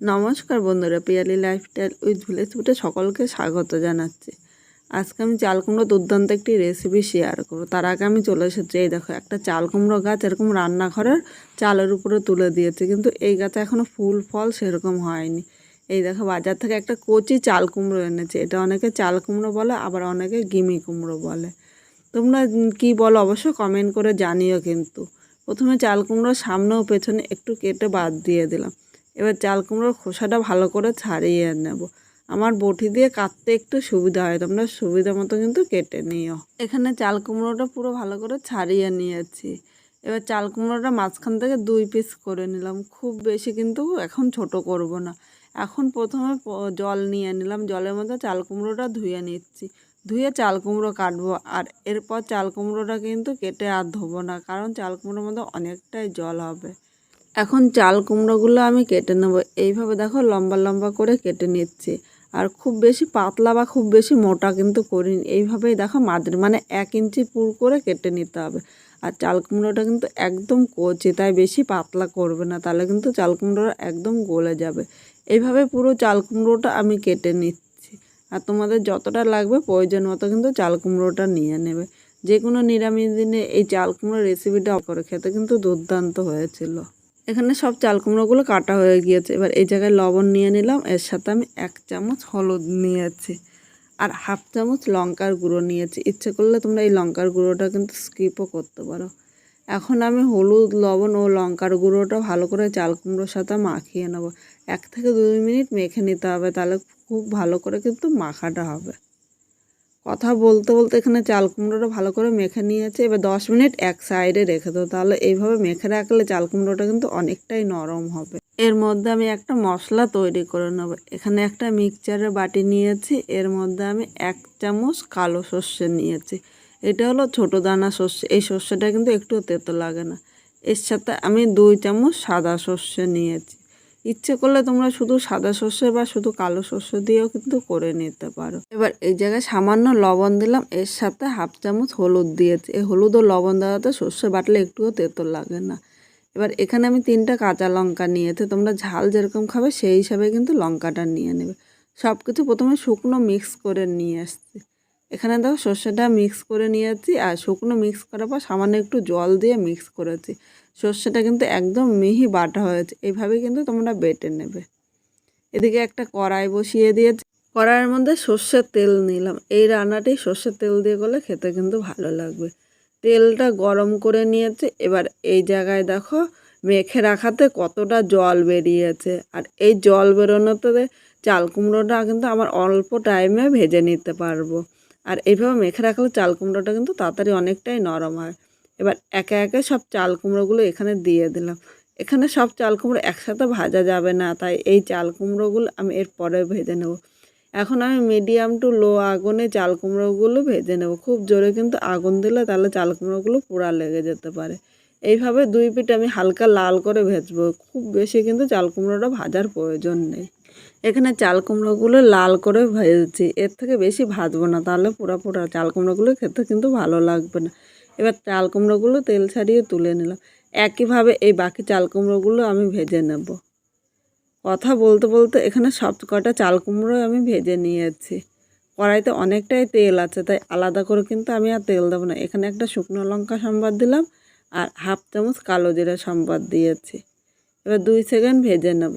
নমস্কার বন্ধুরা, Piyali lifestyle with village ফুটে সকলকে স্বাগত জানাচ্ছি। আজকে আমি চাল কুমড়ো দুর্দান্ত একটি রেসিপি শেয়ার করব। তার আগে আমি চলে এসেছি, এই দেখো, একটা চাল কুমড়ো গাছ এরকম রান্নাঘরের চালের উপরে তুলে দিয়েছে, কিন্তু এই গাছে এখনও ফুল, ফল সেরকম হয়নি। এই দেখো, বাজার থেকে একটা কচি চাল কুমড়ো এনেছে। এটা অনেকে চাল কুমড়ো বলে, আবার অনেকে গিমি কুমড়ো বলে। তোমরা কি বলো অবশ্য কমেন্ট করে জানিও কিন্তু। প্রথমে চাল কুমড়োর সামনে ও পেছনে একটু কেটে বাদ দিয়ে দিলাম। এবার চাল কুমড়োর খোসাটা ভালো করে ছাড়িয়ে নেব। আমার বটি দিয়ে কাটতে একটু সুবিধা হয়, তোমরা সুবিধা মতো কিন্তু কেটে নিও। এখানে চাল কুমড়োটা পুরো ভালো করে ছাড়িয়ে নিয়েছি। এবার চাল কুমড়োটা মাঝখান থেকে দুই পিস করে নিলাম। খুব বেশি কিন্তু এখন ছোট করব না। এখন প্রথমে জল নিয়ে নিলাম। জলের মধ্যে চাল কুমড়োটা ধুয়ে নিচ্ছি। ধুয়ে চাল কুমড়ো কাটবো আর এরপর চাল কুমড়োটা কিন্তু কেটে আর ধোবো না, কারণ চাল কুমড়োর মধ্যে অনেকটাই জল হবে। এখন চাল কুমড়োগুলো আমি কেটে নেব। এইভাবে দেখো লম্বা লম্বা করে কেটে নিচ্ছি। আর খুব বেশি পাতলা বা খুব বেশি মোটা কিন্তু করিনি। এইভাবেই দেখো মাদের মানে এক ইঞ্চি পুর করে কেটে নিতে হবে। আর চাল কুমড়োটা কিন্তু একদম কচি, তাই বেশি পাতলা করবে না, তাহলে কিন্তু চাল কুমড়োটা একদম গলে যাবে। এইভাবে পুরো চাল কুমড়োটা আমি কেটে নিচ্ছি। আর তোমাদের যতটা লাগবে প্রয়োজন মতো কিন্তু চাল কুমড়োটা নিয়ে নেবে। যে কোনো নিরামিষ দিনে এই চাল কুমড়োর রেসিপিটা করে খেতে কিন্তু দুর্দান্ত হয়েছিল। এখানে সব চাল কুমড়োগুলো কাটা হয়ে গিয়েছে। এবার এই জায়গায় লবণ নিয়ে নিলাম, এর সাথে আমি এক চামচ হলুদ নিয়েছি আর হাফ চামচ লঙ্কার গুঁড়ো নিয়েছি। ইচ্ছে করলে তোমরা এই লঙ্কার গুঁড়োটা কিন্তু স্কিপও করতে পারো। এখন আমি হলুদ, লবণ ও লঙ্কার গুঁড়োটা ভালো করে চাল কুমড়োর সাথে মাখিয়ে নেব। এক থেকে দুই মিনিট মেখে নিতে হবে, তাহলে খুব ভালো করে কিন্তু মাখাটা হবে। কথা বলতে বলতে এখানে চাল কুমড়োটা ভালো করে মেখে নিয়েছে। এবার দশ মিনিট এক সাইডে রেখে দেবো। তাহলে এইভাবে মেখে রাখলে চাল কুমড়োটা কিন্তু অনেকটাই নরম হবে। এর মধ্যে আমি একটা মশলা তৈরি করে নেব। এখানে একটা মিক্সচারের বাটি নিয়েছি। এর মধ্যে আমি এক চামচ কালো সর্ষে নিয়েছি। এটা হলো ছোটো দানা সর্ষে। এই সর্ষেটা কিন্তু একটু তেতো লাগে না। এর সাথে আমি দুই চামচ সাদা সর্ষে নিয়েছি। ইচ্ছে করলে তোমরা শুধু সাদা শস্য বা শুধু কালো সর্ষে দিয়েও কিন্তু করে নিতে পারো। এবার এই জায়গায় সামান্য লবণ দিলাম, এর সাথে হাফ চামচ হলুদ দিয়েছি। এই হলুদ ও লবণ দেওয়াতে সর্ষে বাটলে একটুও তেতো লাগে না। এবার এখানে আমি তিনটা কাঁচা লঙ্কা নিয়েছি, তোমরা ঝাল যেরকম খাবে সেই হিসাবে কিন্তু লঙ্কাটা নিয়ে নেবে। সব কিছু প্রথমে শুকনো মিক্স করে নিয়ে আসছি। এখানে দেখো সর্ষেটা মিক্স করে নিয়েছি আর শুকনো মিক্স করার পর সামান্য একটু জল দিয়ে মিক্স করেছি। সর্ষেটা কিন্তু একদম মিহি বাটা হয়েছে এইভাবে কিন্তু তোমরা বেটে নেবে। এদিকে একটা কড়াই বসিয়ে দিয়েছি। কড়াইয়ের মধ্যে সর্ষের তেল নিলাম। এই রান্নাটি সর্ষের তেল দিয়ে করলে খেতে কিন্তু ভালো লাগবে। তেলটা গরম করে নিয়েছে। এবার এই জায়গায় দেখো মেখে রাখাতে কতটা জল বেরিয়েছে। আর এই জল বেরোনোতে চাল কুমড়োটা কিন্তু আমার অল্প টাইমে ভেজে নিতে পারব। আর এইভাবে মেখে রাখলে চাল কুমড়োটা কিন্তু তাড়াতাড়ি অনেকটাই নরম হয়। এবার একে একে সব চাল কুমড়োগুলো এখানে দিয়ে দিলাম। এখানে সব চাল কুমড়ো একসাথে ভাজা যাবে না, তাই এই চাল কুমড়োগুলো আমি এর পরে ভেজে নেব। এখন আমি মিডিয়াম টু লো আগুনে চাল কুমড়োগুলো ভেজে নেব। খুব জোরে কিন্তু আগুন দিলে তাহলে চাল কুমড়োগুলো পোড়া লেগে যেতে পারে। এইভাবে দুই পিঠ আমি হালকা লাল করে ভেজবো। খুব বেশি কিন্তু চাল কুমড়োটা ভাজার প্রয়োজন নেই। এখানে চাল কুমড়োগুলো লাল করে ভেজেছি। এর থেকে বেশি ভাজবো না, তাহলে পোড়া পোড়া চাল কুমড়োগুলো খেতে কিন্তু ভালো লাগবে না। এবার চাল কুমড়োগুলো তেল ছাড়িয়ে তুলে নিলাম। একইভাবে এই বাকি চাল কুমড়োগুলো আমি ভেজে নেব। কথা বলতে বলতে এখানে সব কটা চাল কুমড়ো আমি ভেজে নিয়েছি। কড়াইতে অনেকটাই তেল আছে, তাই আলাদা করে কিন্তু আমি আর তেল দেবো না। এখানে একটা শুকনো লঙ্কা সম্বাদ দিলাম আর হাফ চামচ কালো জিরা সম্বাদ দিয়েছি। এবার দুই সেকেন্ড ভেজে নেব।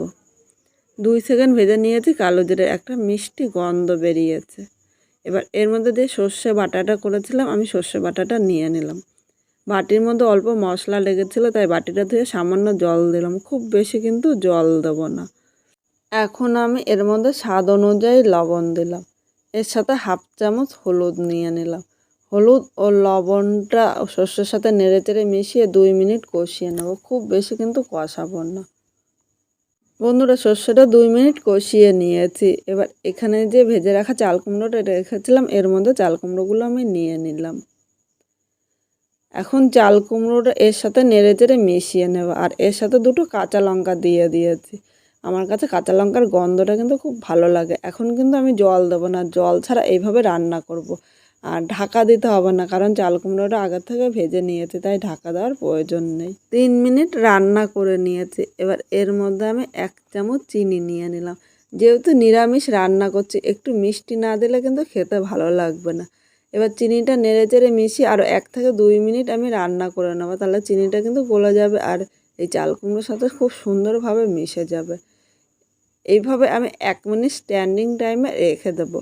দুই সেকেন্ড ভেজে নিয়েছি, কালো জিরে একটা মিষ্টি গন্ধ বেরিয়েছে। এবার এর মধ্যে দিয়ে সর্ষে বাটাটা করেছিলাম, আমি সর্ষে বাটাটা নিয়ে নিলাম। বাটির মধ্যে অল্প মশলা লেগেছিলো, তাই বাটিটা ধুয়ে সামান্য জল দিলাম। খুব বেশি কিন্তু জল দেব না। এখন আমি এর মধ্যে স্বাদ অনুযায়ী লবণ দিলাম। এর সাথে হাফ চামচ হলুদ নিয়ে নিলাম। হলুদ ও লবণটা সর্ষের সাথে নেড়ে চেড়ে মিশিয়ে দুই মিনিট কষিয়ে নেব। খুব বেশি কিন্তু কষাবো না। বন্ধুরা সর্ষেটা দুই মিনিট কষিয়ে নিয়েছি। এবার এখানে যে ভেজে রাখা চাল কুমড়োটা রেখেছিলাম, এর মধ্যে চাল কুমড়োগুলো আমি নিয়ে নিলাম। এখন চাল কুমড়োটা এর সাথে নেড়ে চেড়ে মিশিয়ে নেব, আর এর সাথে দুটো কাঁচা লঙ্কা দিয়ে দিয়েছি। আমার কাছে কাঁচা লঙ্কার গন্ধটা কিন্তু খুব ভালো লাগে। এখন কিন্তু আমি জল দেবো না, জল ছাড়া এইভাবে রান্না করব। আর ঢাকা দিতে হবে না, কারণ চাল কুমড়োটা আগের থেকে ভেজে নিয়েছি, তাই ঢাকা দেওয়ার প্রয়োজন নেই। তিন মিনিট রান্না করে নিয়েছি, এবার এর মধ্যে আমি এক চামচ চিনি নিয়ে নিলাম। যেহেতু নিরামিষ রান্না করছি, একটু মিষ্টি না দিলে কিন্তু খেতে ভালো লাগবে না। এবার চিনিটা নেড়ে চেড়ে মিশিয়ে আরও এক থেকে দুই মিনিট আমি রান্না করে নেব, তাহলে চিনিটা কিন্তু গলে যাবে আর এই চাল কুমড়োর সাথে খুব সুন্দরভাবে মিশে যাবে। এইভাবে আমি এক মিনিট স্ট্যান্ডিং টাইমে রেখে দেবো।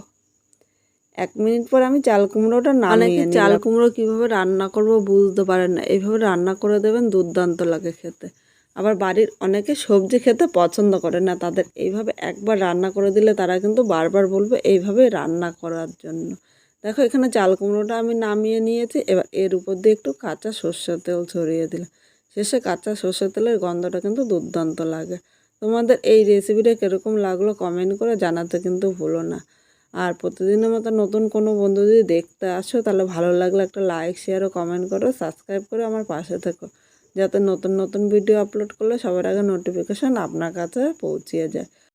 এক মিনিট পর আমি চাল কুমড়োটা নামিয়ে নিলাম। চাল কুমড়ো কীভাবে রান্না করব বুঝতে পারেন না। এইভাবে রান্না করে দেবেন দুর্দান্ত লাগে খেতে। আবার বাড়ির অনেকে সবজি খেতে পছন্দ করে না তাদের এইভাবে একবার রান্না করে দিলে তারা কিন্তু বারবার বলবে এইভাবে রান্না করার জন্য। দেখো এখানে চাল কুমড়োটা আমি নামিয়ে নিয়েছি এবার এর উপর দিয়ে একটু কাঁচা সর্ষের তেল ছড়িয়ে দিলাম। শেষে কাঁচা সর্ষের তেলের গন্ধটা কিন্তু দুর্দান্ত লাগে। তোমাদের এই রেসিপিটা কীরকম লাগল কমেন্ট করে জানাতে কিন্তু ভুলো না। আর প্রতিদিনের মতো নতুন কোনো বন্ধু যদি দেখতে আসো, তাহলে ভালো লাগলে একটা লাইক শেয়ার ও কমেন্ট করো সাবস্ক্রাইব করে আমার পাশে থেকো। যাতে নতুন নতুন ভিডিও আপলোড করলে সবার আগে নোটিফিকেশান আপনার কাছে পৌঁছিয়ে যায়।